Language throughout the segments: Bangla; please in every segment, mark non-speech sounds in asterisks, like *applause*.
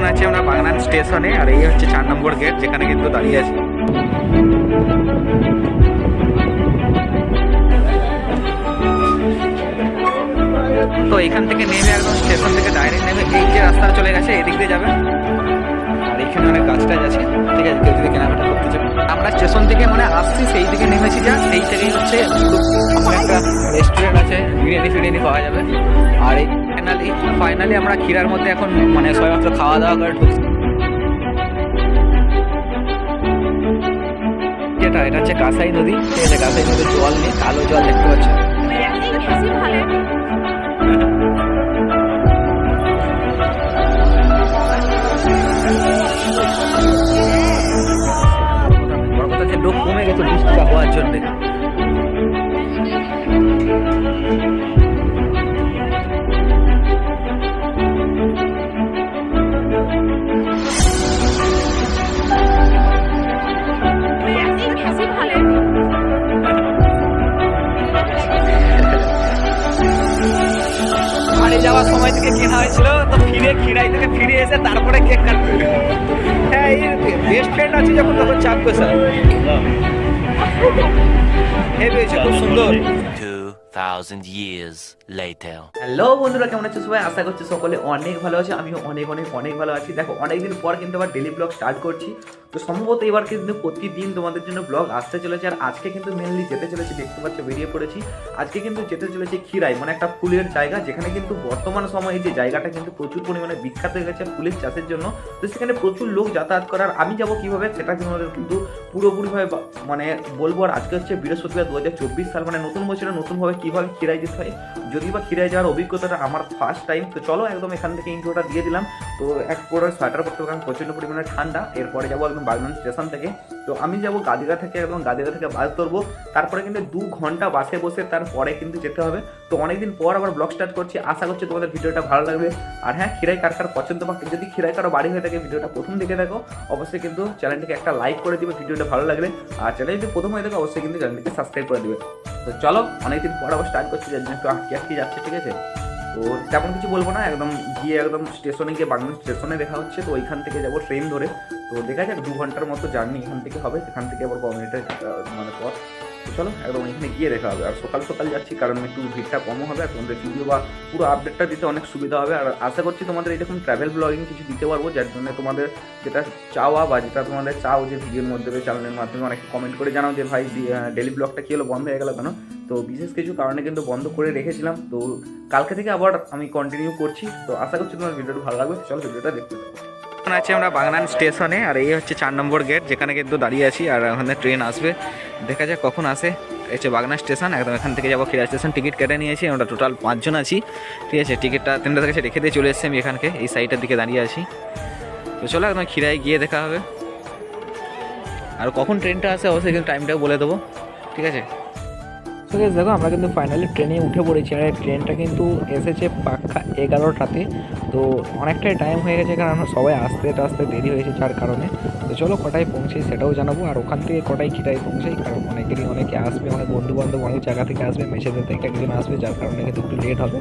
এখন আছি আমরা বাগনান স্টেশনে, আর এই হচ্ছে চার নম্বর গেট, যেখানে কিন্তু দাঁড়িয়ে আছি। তো এখান থেকে নেমে একদম স্টেশন থেকে ডাইরেক্ট নেমে এই যে রাস্তাটা চলে গেছে, এদিক দিয়ে যাবে। আর এখানে অনেক গাছ টাছ আছে, ঠিক আছে, কেউ যদি কেনাকাটা চান আমরা স্টেশন থেকে মানে আসছি, সেই দিকে নেমেছি যা, সেই থেকেই হচ্ছে একটা রেস্টুরেন্ট আছে, বিরিয়ানি ফিরিয়ানি পাওয়া যাবে। আর এই ফাইনালি ফাইনালি আমরা ক্ষীরার মধ্যে এখন মানে সবেমাত্র খাওয়া দাওয়া করে ঢুকছি। যেটা, এটা হচ্ছে কাঁসাই নদী, ঠিক আছে, কাঁসাই নদীর জল নেই, কালো জল দেখতে পাচ্ছ। বড় কথা হচ্ছে লোক কমে গেছে বৃষ্টিটা হওয়ার জন্য। যাওয়ার সময় থেকে কেনা হয়েছিল, তো ফিরে খিরাই থেকে ফিরে এসে তারপরে কেক কাটবে এই বেস্ট ফ্রেন্ড আছে যখন তখন চাপবে স্যার। হেভি হয়েছে খুব সুন্দর। 2,000 years later. হ্যালো বন্ধুরা কেমন আছো সবাই? আশা করছি সকলে অনেক ভালো আছে। আমিও অনেক অনেক অনেক ভালো আছি। দেখো অনেকদিন পর কিন্তু আবার ডেলি ব্লগ স্টার্ট করছি। তো সম্ভবত এবার কিন্তু প্রতিদিন তোমাদের জন্য ব্লগ আসতে চলেছে, আর আজকে কিন্তু মেনলি যেতে চলেছি, দেখতে পাচ্ছ বেরিয়ে পড়েছি। আজকে কিন্তু যেতে চলেছি ক্ষীরাই মানে একটা ফুলের জায়গা, যেখানে কিন্তু বর্তমান সময়ে যে জায়গাটা কিন্তু প্রচুর পরিমাণে বিখ্যাত হয়ে গেছে ফুলের চাষের জন্য। তো সেখানে প্রচুর লোক যাতায়াত করার আমি যাব কীভাবে সেটা তোমাদের কিন্তু পুরোপুরিভাবে মানে বলব। আর আজকে হচ্ছে বৃহস্পতিবার দু হাজার চব্বিশ সাল মানে নতুন বছরে নতুনভাবে কীভাবে খিরাই যেতে হয় যদি বা খিরাই যাওয়ার অভিজ্ঞতাটা আমার ফার্স্ট টাইম তো চলো একদম এখান থেকে ইন্ট্রোটা দিয়ে দিলাম। তো এক করে সোয়েটার পরতে কারণ প্রচণ্ড পরিমাণে ঠান্ডা, এরপরে যাব একদম বাগনান স্টেশন থেকে। তো আমি যাব গাদিগা থেকে একদম গাদিগা থেকে বাস ধরবো। তারপরে কিন্তু দু ঘণ্টা বাসে বসে তারপরে কিন্তু যেতে হবে। তো অনেকদিন পর আবার ব্লগ স্টার্ট করছি। আশা করছি তোমাদের ভিডিওটা ভালো লাগবে। আর হ্যাঁ খিরাই কার কার পছন্দ বা যদি খিরাই কারও বাড়ি হয়ে থাকে ভিডিওটা প্রথম দেখে দেখো। অবশ্যই কিন্তু চ্যানেলটিকে একটা লাইক করে দিবে, ভিডিওটা ভালো লাগলে। আর চ্যানেল যদি প্রথম হয়ে থাকে, অবশ্যই কিন্তু চ্যানেলটিকে সাবস্ক্রাইব করে দিবে। তো চলো, অনেকদিন পর আবার স্টার্ট করছি। যার জন্য একটু আটকে আটকে যাচ্ছে, ঠিক আছে? তো তেমন কিছু বলব না। একদম গিয়ে একদম স্টেশনে গিয়ে বাংলা স্টেশনে দেখা হচ্ছে। তো ওইখান থেকে যাব ট্রেন ধরে। তো দেখা যাক, দু ঘণ্টার মতো জার্নি এখান থেকে হবে, সেখান থেকে আবার ক মিনিটের মানে পথ। তো চলো, একদম এখানে গিয়ে দেখা হবে। আর সকাল সকাল যাচ্ছি, কারণ একটু ভিড়টা কমও হবে, আর তোমাদের ভিডিও বা পুরো আপডেটটা দিতে অনেক সুবিধা হবে। আর আশা করছি তোমাদের এরকম ট্রাভেল ব্লগিং কিছু দিতে পারব, যার জন্য তোমাদের যেটা চাওয়া বা যেটা তোমাদের চাও যে ভিডিওর মধ্যে চ্যানেলের মাধ্যমে অনেক কমেন্ট করে জানাও যে, ভাই ডেলি ব্লগটা কী হলো? বন্ধ হয়ে গেল কেন? তো বিশেষ কিছু কারণে কিন্তু বন্ধ করে রেখেছিলাম। তো কালকে থেকে আবার আমি কন্টিনিউ করছি। তো আশা করছি তোমার ভিডিওটা ভালো লাগবে। চলো ভিডিওটা দেখতে থাকো। এখন আছি আমরা বাগনান স্টেশনে, আর এই হচ্ছে চার নম্বর গেট, যেখানে কিন্তু দাঁড়িয়ে আছি, আর ওখানে ট্রেন আসবে। দেখা যাক কখন আসে। এই হচ্ছে বাগনান স্টেশন, একদম এখান থেকে যাব খিরা স্টেশন টিকিট কেটে নিয়েছি, আমরা টোটাল পাঁচজন আছি। ঠিক আছে, টিকিটটা তিনটা থেকে রেখে দিয়ে চলে এসেছি আমি এখানকে, এই সাইডের দিকে দাঁড়িয়ে আছি। তো চলো একদম খিরায় গিয়ে দেখা হবে। আর কখন ট্রেনটা আসে, অবশ্যই কিন্তু টাইমটাও বলে দেবো। ঠিক আছে? তো গেছে দেখো, আমরা কিন্তু ফাইনালি ট্রেনে উঠে পড়েছি আর ট্রেনটা কিন্তু এসেছে পাক্কা এগারোটাতে তো অনেকটাই টাইম হয়ে গেছে কারণ সবাই আসতে আসতে দেরি হয়েছে যার কারণে। তো চলো কটায় পৌঁছাই সেটাও জানাব। আর ওখান থেকে কটায় খিটাই পৌঁছাই? কারণ অনেকেরই অনেকে আসবে, অনেক বন্ধুবান্ধব অনেক জায়গা থেকে আসবে, মেসেজের থেকে একজন আসবে, যার কারণে কিন্তু একটু লেট হবে।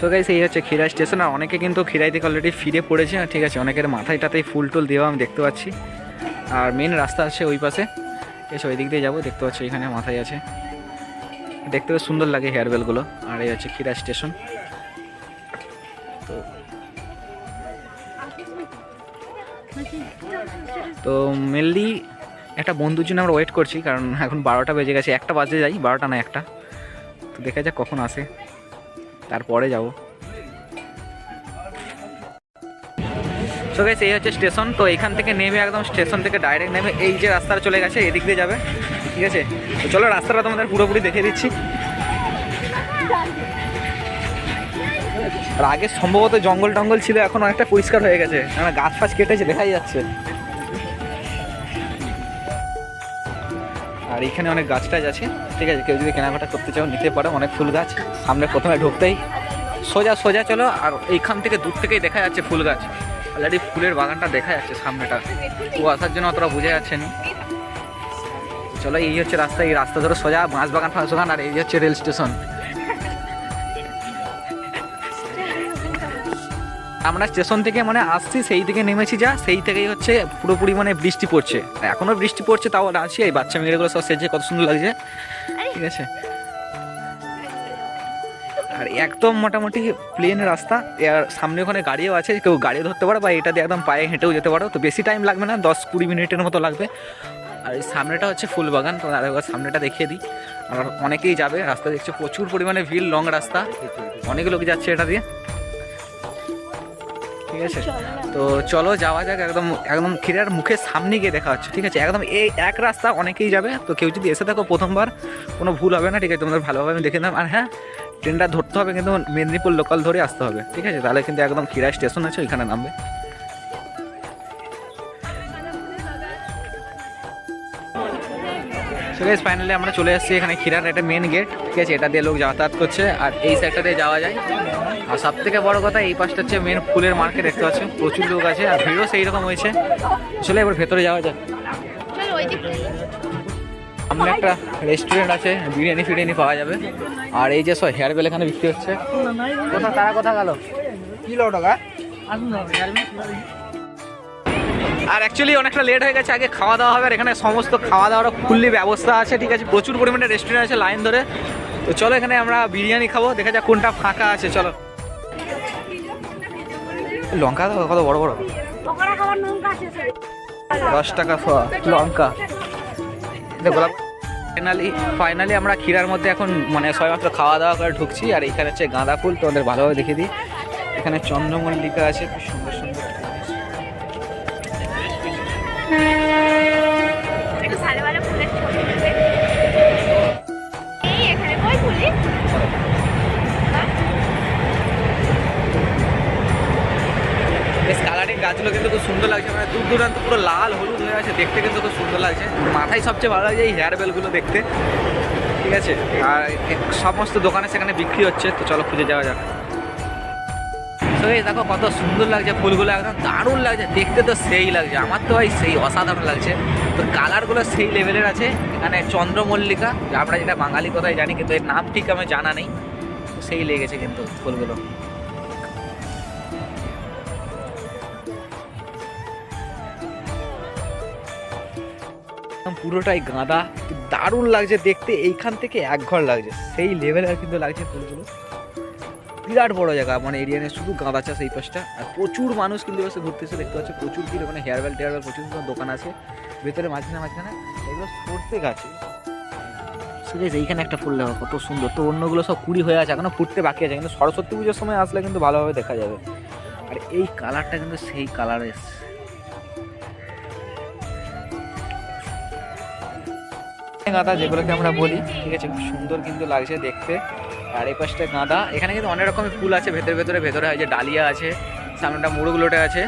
তো গাইস এই হচ্ছে খিরাই স্টেশন আর অনেকে কিন্তু খিরাই থেকে অলরেডি ফিরে পড়েছে। ঠিক আছে, অনেকের মাথায় টাথায় ফুল টুল দেওয়া আমি দেখতে পাচ্ছি। আর মেন রাস্তা আছে ওই পাশে। এসে, ওই দিক দিয়ে যাব, দেখতে পাচ্ছি এখানে মাথায় আছে। দেখতে বেশ সুন্দর লাগে হেয়ার বেলগুলো আর এই হচ্ছে খিরা স্টেশন তো মেনলি একটা বন্ধুর জন্য আমরা ওয়েট করছি, কারণ এখন বারোটা বেজে গেছে। একটা বাজে যাই, বারোটা না একটা। তো দেখা যাক কখন আসে। তারপরে যাব। সো গাইস এই হচ্ছে স্টেশন তো এখান থেকে নেমে একদম স্টেশন থেকে ডাইরেক্ট নেমে এই যে রাস্তাটা চলে গেছে, এদিক দিয়ে যাবে। ঠিক আছে? তো চলো রাস্তাটা তোমাদের পুরোপুরি দেখে দিচ্ছি। আর আগে সম্ভবত জঙ্গল টঙ্গল ছিল, এখন অনেকটা পরিষ্কার হয়ে গেছে। মানে গাছ ফাছ কেটেছে, দেখাই যাচ্ছে। আর এখানে অনেক গাছ টাছ আছে। ঠিক আছে, কেউ যদি কেনাকাটা করতে চাও, নিতে পারো, অনেক ফুল গাছ। সামনে প্রথমে ঢুকতেই সোজা সোজা চলো, আর এইখান থেকে দূর থেকেই দেখা যাচ্ছে ফুল গাছ। অলরেডি ফুলের বাগানটা দেখা যাচ্ছে সামনেটা। ও আসার জন্য অতটা বুঝে যাচ্ছে না। চলো, এই হচ্ছে রাস্তা, এই রাস্তা ধরো সোজা মাছ বাগান ফাঁস বাগান, আর এই হচ্ছে রেল স্টেশন। আমরা স্টেশন থেকে মানে আসছি সেই থেকে নেমেছি যা সেই থেকেই হচ্ছে পুরোপুরি মানে বৃষ্টি পড়ছে। এখনও বৃষ্টি পড়ছে তাও আছি এই বাচ্চা মেয়েগুলো সব সেজে কত সুন্দর লাগছে। ঠিক আছে? আর একদম মোটামুটি প্লেন রাস্তা আর সামনে ওখানে গাড়িও আছে কেউ গাড়ি ধরতে পারো বা এটা দিয়ে একদম পায়ে হেঁটেও যেতে পারো তো বেশি টাইম লাগবে না দশ কুড়ি মিনিটের মতো লাগবে। আর এই সামনেটা হচ্ছে ফুলবাগান তো আরেকবার সামনেটা দেখিয়ে দিই। আর অনেকেই যাবে রাস্তা দেখছে প্রচুর পরিমাণে ভিড় লং রাস্তা। অনেক লোক যাচ্ছে এটা দিয়ে। ঠিক আছে? তো চলো যাওয়া যাক একদম একদম খিরার মুখের সামনে গিয়ে দেখা হচ্ছে ঠিক আছে? একদম এই এক রাস্তা অনেকেই যাবে তো কেউ যদি এসে থাকো প্রথমবার কোনো ভুল হবে না ঠিক আছে? তোমাদের ভালোভাবে আমি দেখে নিলাম আর হ্যাঁ ট্রেনটা ধরতে হবে কিন্তু মেদিনীপুর লোকাল ধরে আসতে হবে ঠিক আছে? তাহলে কিন্তু একদম খিরা স্টেশন আছে ওইখানে নামবে। সুরেশ ফাইনালি আমরা চলে এসেছি এখানে খিরার একটা মেন গেট ঠিক আছে? এটা দিয়ে লোক যাতায়াত করছে আর এই সাইডটা দিয়ে যাওয়া যায়। আর সব থেকে বড় কথা এই পাশটা হচ্ছে মেন ফুলের মার্কেট দেখতে পাচ্ছ? প্রচুর লোক আছে আর ভিড়ও সেই রকম হয়েছে। চলে এবার ভেতরে যাওয়া যায় সামনে একটা রেস্টুরেন্ট আছে বিরিয়ানি ফিরিয়ানি পাওয়া যাবে। আর এই যে সব হেয়ার বেল এখানে বিক্রি হচ্ছে। কোথা তারা কোথা গেল কিলো টাকা আর অ্যাকচুয়ালি অনেকটা লেট হয়ে গেছে, আগে খাওয়া দাওয়া হবে আর এখানে সমস্ত খাওয়া দাওয়ার ফুললি ব্যবস্থা আছে, ঠিক আছে? প্রচুর পরিমাণে রেস্টুরেন্ট আছে লাইন ধরে। তো চলো এখানে আমরা বিরিয়ানি খাব, দেখা যাক কোনটা ফাঁকা আছে, চলো। লঙ্কা কত বড় বড়? দশ টাকা লঙ্কা। গোলাপ। ফাইনালি ফাইনালি আমরা ক্ষীরার মধ্যে এখন মানে সবেমাত্র খাওয়া দাওয়া করে ঢুকছি, আর এখানে হচ্ছে গাঁদা ফুল, তোমাদের ভালোভাবে দেখিয়ে দিই। এখানে চন্দ্রমল্লিকা আছে, খুব সুন্দর সুন্দর বেশ কালারিং গাছগুলো কিন্তু খুব সুন্দর লাগছে। মানে দূর দূরান্ত পুরো লাল, হলুদ হয়ে আছে। দেখতে কিন্তু খুব সুন্দর লাগছে। মাথায় সবচেয়ে ভালো লাগছে এই হেয়ার বেলগুলো দেখতে। ঠিক আছে? আর সমস্ত দোকানে সেখানে বিক্রি হচ্ছে। তো চলো খুঁজে যাওয়া যাক। এই দেখো কত সুন্দর লাগছে ফুলগুলো, একদম দারুণ লাগছে। দেখতে তো সেই লাগছে, আমার তো ভাই সেই অসাধারণ লাগছে। তো কালারগুলো সেই লেভেলের আছে, এখানে চন্দ্রমল্লিকা, আমরা যেটা বাঙালি কথাই জানি, কিন্তু এর নাম ঠিক আমার জানা নেই। সেই লেগেছে কিন্তু ফুলগুলো। পুরোটাই গাঁদা দারুণ লাগছে দেখতে, এইখান থেকে এক ঘর লাগছে। সেই লেভেলের কিন্তু লাগছে ফুলগুলো। বিরাট বড় জায়গা মানে এরিয়া নিয়ে শুধু গাঁদা চাষ এই পাশটা। আর প্রচুর মানুষ কিন্তু এসে ঘুরতে এসে দেখতে পাচ্ছে, প্রচুর ভিড় মানে হেয়ার বেল টেয়ার বেল প্রচুর কোনো দোকান আছে। ভেতরে মাঝখানে মাঝখানে, এগুলো সরষে গাছ। সুরেশ এইখানে একটা ফুল দেখো, কত সুন্দর। তো অন্যগুলো সব কুড়ি হয়ে আছে, এখনও ফুটতে বাকি আছে, কিন্তু সরস্বতী পুজোর সময় আসলে কিন্তু ভালোভাবে দেখা যাবে। আর এই কালারটা কিন্তু সেই কালার এসছে। গাঁদা যেগুলোকে আমরা বলি, ঠিক আছে, খুব সুন্দর কিন্তু লাগছে দেখতে। আর এই পাশটা গাঁদা। এখানে কিন্তু অনেক রকমের ফুল আছে, ভেতরে ভেতরে ভেতরে যে ডালিয়া আছে, সামনেটা মুড়গুলোটা আছে।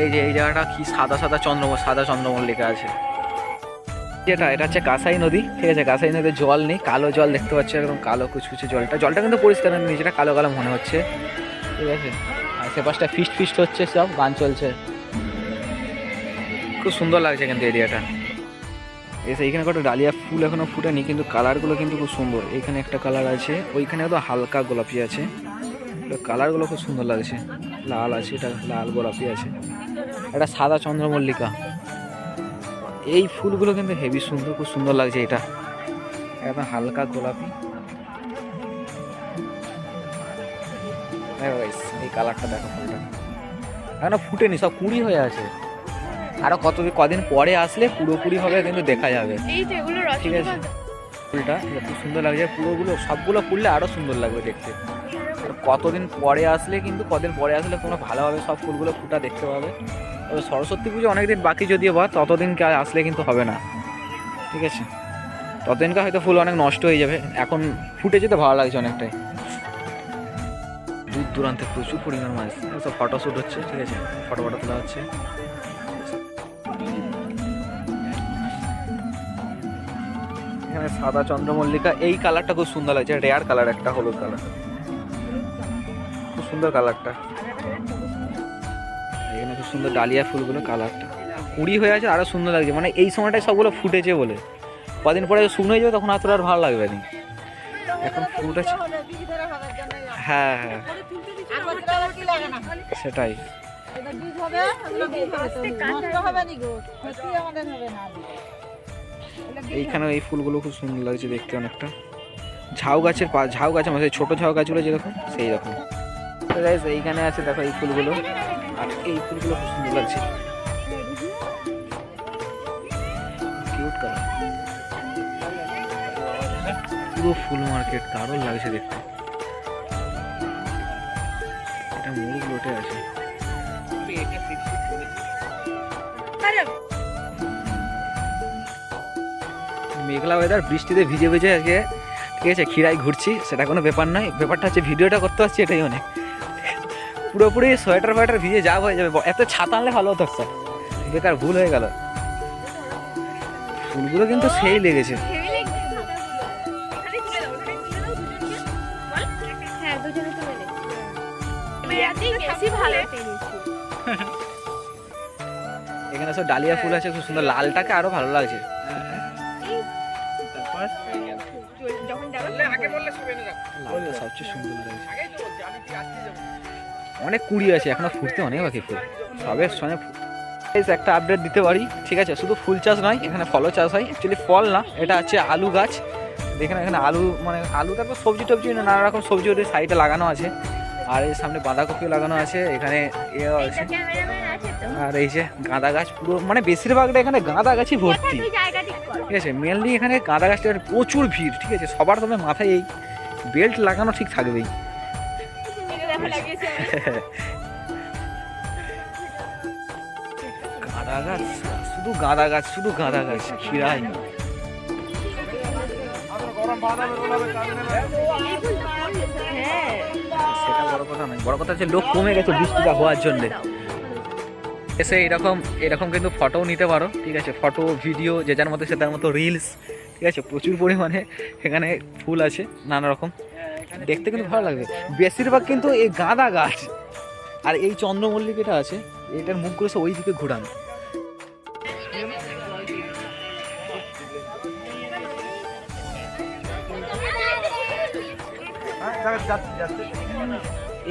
এই যে এই জায়গাটা কি সাদা সাদা চন্দ্র, সাদা চন্দ্রমল্লিকা আছে। যেটা এটা হচ্ছে কাঁসাই নদী, ঠিক আছে? কাঁসাই নদীর জল নেই, কালো জল দেখতে পাচ্ছি একদম কালো কুচকুচে জলটা। জলটা কিন্তু পরিষ্কার নিচেটা কালো কালো মনে হচ্ছে, ঠিক আছে? আর সে পাশটা ফিস্ট ফিস্ট হচ্ছে সব, গান চলছে। খুব সুন্দর লাগছে কিন্তু এরিয়াটা। এসে এইখানে কটা ডালিয়া ফুল এখনও ফুটেনি, কিন্তু কালারগুলো কিন্তু খুব সুন্দর। এইখানে একটা কালার আছে, ওইখানে তো হালকা গোলাপি আছে। কালারগুলো খুব সুন্দর লাগছে, লাল আছে, এটা লাল গোলাপি আছে। একটা সাদা চন্দ্রমল্লিকা। এই ফুলগুলো কিন্তু হেভি সুন্দর, খুব সুন্দর লাগছে এটা। একদম হালকা গোলাপি। এই কালারটা দেখো ফুলটা। এখনও ফুটেনি, সব কুড়ি হয়ে আছে। আরও কত কদিন পরে আসলে পুরোপুরি হবে কিন্তু দেখা যাবে। ঠিক আছে। ফুলটা খুব সুন্দর লাগছে। পুরোগুলো সবগুলো ফুললে আরও সুন্দর লাগবে দেখতে। কতদিন পরে আসলে কিন্তু কদিন পরে আসলে কোনো ভালোভাবে সব ফুলগুলো ফুটা দেখতে পাবে। তবে সরস্বতী পুজো অনেকদিন বাকি যদিও বা ততদিনকে আর আসলে কিন্তু হবে না। ঠিক আছে? ততদিনকে হয়তো ফুল অনেক নষ্ট হয়ে যাবে। এখন ফুটে যেতে ভালো লাগছে অনেকটাই। দূর দূরান্তে প্রচুর পরিমাণ মাছ। সব ফটো শ্যুট হচ্ছে ঠিক আছে? ফটো ফটো তোলা হচ্ছে। এখানে সাদা চন্দ্রমল্লিকা, এই কালারটা খুব সুন্দর লাগছে, রেয়ার কালার একটা, হলুদ কালার। খুব সুন্দর কালারটা। এখানে খুব সুন্দর ডালিয়া ফুলগুলো কালারটা। কুড়ি হয়ে আছে আরও সুন্দর লাগছে। মানে এই সময়টায় সবগুলো ফুটেছে বলে। কদিন পরে শুকনো যাবে, তখন আর আর ভালো লাগবে না। এখন ফুটেছে। হ্যাঁ হ্যাঁ। সেটাই। এইখানে এই ফুলগুলো খুব সুন্দর লাগছে দেখতে অনেকটা। ঝাউ গাছের পা, ঝাউ গাছের মধ্যে ছোট ঝাউ গাছগুলো যেরকম, সেই রকম। এইখানে আছে দেখো এই ফুলগুলো। আর এই ফুলগুলো খুব সুন্দর লাগছে। পুরো ফুল মার্কেট, দারুণ লাগছে দেখতে। এটা মুরগ লোটে আছে। মেঘলা ওয়েদার বৃষ্টিতে ভিজে ভিজে আজকে ঠিক আছে খিরাই ঘুরছি সেটা কোনো ব্যাপার নয়। ব্যাপারটা হচ্ছে ভিডিওটা করতে পারছি এটাই অনেক। পুরোপুরি সোয়েটার ফোয়েটার ভিজে যা হয়ে যাবে এত ছাতা আনলে ভালো হতো স্যার। বেকার ভুল হয়ে গেল। ফুলগুলো কিন্তু সেই লেগেছে। হ্যাঁ দুজনে তুলে নে। বিরাটেই বেশি ভালো এখানে সব ডালিয়া ফুল আছে খুব সুন্দর। লালটাকে আরও ভালো লাগছে। লালটা সবচেয়ে সুন্দর লাগছে। অনেক কুড়ি আছে এখনও ফুটতে অনেক বাকি ফুল। সবের সঙ্গে একটা আপডেট দিতে পারি ঠিক আছে? শুধু ফুল চাষ নয় এখানে ফলও চাষ হয়। অ্যাকচুয়ালি ফল না এটা হচ্ছে আলু গাছ। দেখেন এখানে আলু মানে আলু তারপর সবজি টবজি নানা রকম সবজি ওদের সাইডে লাগানো আছে। আর এই সামনে বাঁধাকপিও লাগানো আছে এখানে এও আছে। ক্যামেরাম্যান আছে তো। আর এই যে গাঁদা গাছ পুরো মানে বেশিরভাগটা এখানে গাঁদা গাছই ভর্তি। জায়গা ঠিক আছে? মেনলি এখানে গাঁদা গাছটার প্রচুর ভিড়, ঠিক আছে? সবার তবে মাথায় এই বেল্ট লাগানো ঠিক থাকবেই। গাঁদা গাছ? শুধু গাঁদা গাছ, শুধু গাঁদা গাছ খিরাই সেটা বড় কথা নয়, বড় কথা হচ্ছে লোক কমে গেছে বৃষ্টিটা হওয়ার জন্য। এসে এরকম এরকম কিন্তু ফটোও নিতে পারো ঠিক আছে? ফটো ভিডিও যে যার মতো সে তার মতো রিলস ঠিক আছে? প্রচুর পরিমাণে এখানে ফুল আছে নানা রকম। দেখতে কিন্তু ভালো লাগবে। বেশিরভাগ কিন্তু এই গাঁদা গাছ। আর এই চন্দ্রমল্লিকাটা আছে এটার মুখগুলো ওই দিকে ঘোরানো।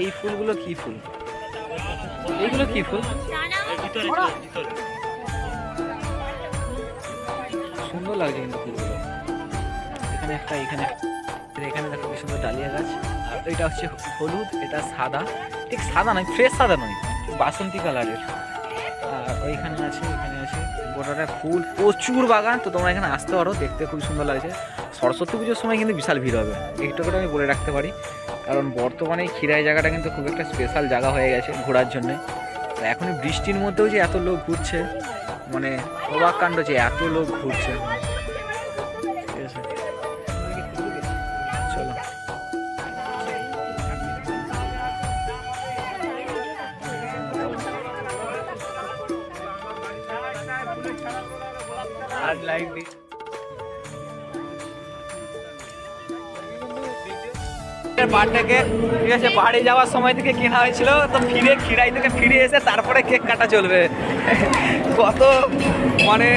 এই ফুলগুলো কি ফুল? এইগুলো কি ফুল? সুন্দর লাগছে কিন্তু ফুলগুলো। এখানে একটা, এখানে এখানে দেখো কি সুন্দর ডালিয়া গাছ। আর এটা হচ্ছে হলুদ, এটা সাদা। ঠিক সাদা নয় ফ্রেশ সাদা নয়, বাসন্তী কালারের। আর ওইখানে আছে, এখানে আছে গোটাটা ফুল। প্রচুর বাগান, তো তোমরা এখানে আসতে পারো, দেখতে খুব সুন্দর লাগছে। সরস্বতী পুজোর সময় কিন্তু বিশাল ভিড় হবে এইটুকু আমি বলে রাখতে পারি। কারণ বর্তমানে খিরাই জায়গাটা কিন্তু খুব একটা স্পেশাল জায়গা হয়ে গেছে ঘোরার জন্যে। তো এখনই বৃষ্টির মধ্যেও যে এত লোক ঘুরছে মানে অবাক কাণ্ড যে এত লোক ঘুরছে। ঠিক আছে। চলো। দি বার্থডেকে ঠিক আছে, বাড়ি যাওয়ার সময় থেকে কেনা হয়েছিল, তো ফিরে খিরাই থেকে ফিরে এসে তারপরে কেক কাটা চলবে। কত মানে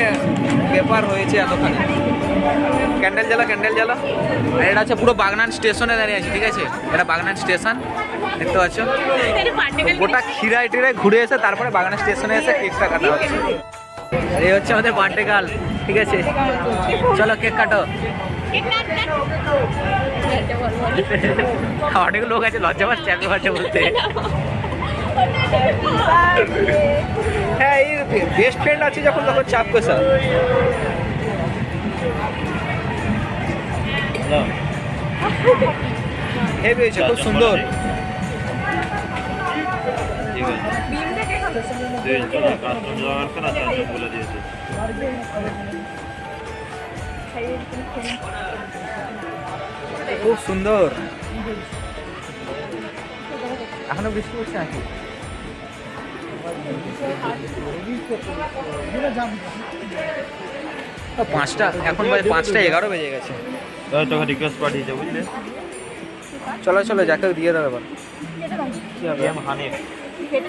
ব্যাপার হয়েছে এতখানি। ক্যান্ডেল জ্বালা ক্যান্ডেল জ্বালা। আর এটা হচ্ছে পুরো বাগনান স্টেশনে দাঁড়িয়ে আছে, ঠিক আছে? এটা বাগনান স্টেশন, দেখতে পাচ্ছ? গোটা খিরাই টিরাই ঘুরে এসে তারপরে বাগানের স্টেশনে এসে কেকটা কাটা হচ্ছে। এই হচ্ছে আমাদের বার্থডে গার্ল ঠিক আছে? চলো কেক কাটো। অনেক লোক আছে লজ্জা পাচ্ছে এত লজ্জা বলতে হ্যাঁ এই বেস্ট ফ্রেন্ড আছে যখন তখন চাপ কষা হেভি হয়েছে খুব সুন্দর। খুব সুন্দর। এখনও বৃষ্টি পড়ছে নাকি? পাঁচটা। এখন বাজে পাঁচটা এগারো বেজে গেছে। তোকে রিকোয়েস্ট পাঠিয়েছে বুঝলে? চলো চলো যাকে দিয়ে দেবে এবার। কি হবে? হানিফ কি চেন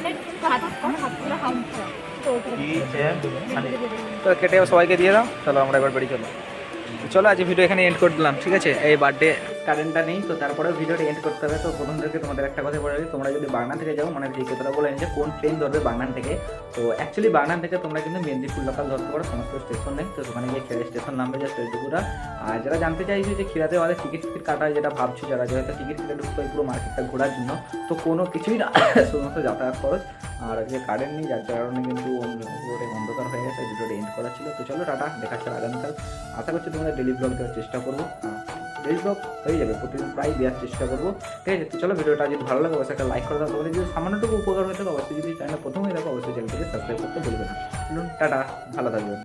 তো কেটে সবাইকে দিয়ে দাও। চলো আমরা এবার বেরিয়ে চলো। চলো আজ ভিডিও এখানে এন্ড করে দিলাম, ঠিক আছে? এই বার্থডে কারেন্টটা নেই, তো তারপরে ভিডিওটা এন্ড করতে হবে। তো প্রথম থেকে তোমাদের একটা কথা বলে তোমরা যদি বাগনান থেকে যাও মানে যে কথাটা বলেন যে কোন ট্রেন ধরবে বাগনান থেকে? তো অ্যাকচুয়ালি বাগনান থেকে তোমরা কিন্তু মেদিনীপুর লোকাল ধরতে পারো, সমস্ত স্টেশন নেই। তো ওখানে গিয়ে খেলা স্টেশন নামবে যে স্টেশনগুলো আর যারা জানতে চাইছো যে খিরাতে আমাদের টিকিট টিকিট কাটা যেটা ভাবছ, যারা যে হয়তো টিকিট কেটে ঢুকতে পুরো মার্কেটটা ঘোরার জন্য, তো কোনো কিছুই না *coughs* শুধুমাত্র যাতায়াত খরচ। আর যে কারেন্ট নেই, যার কারণে কিন্তু অন্ধকার হয়ে গেছে ভিডিওটা এন্ড করা ছিল। তো চলো টাটা, দেখা দেখাচ্ছে আগামীকাল। আশা করছি তোমাদের ডেলি ব্লগ দেওয়ার চেষ্টা করব। ডেলি ব্লগ হয়ে যাবে, প্রতিদিন প্রায় দেওয়ার চেষ্টা করব। ঠিক আছে, তো চলো ভিডিওটা যদি ভালো লাগে, অবশ্যই একটা লাইক করে দাও। তোমাদের যদি সামান্যটুকু উপকার হয়ে থাকে, অবশ্যই যদি চ্যানেল প্রথমেই দেখো, অবশ্যই চ্যানেলটিকে সাবস্ক্রাইব করতে ভুলবে না। টাটা, ভালো থাকবেন।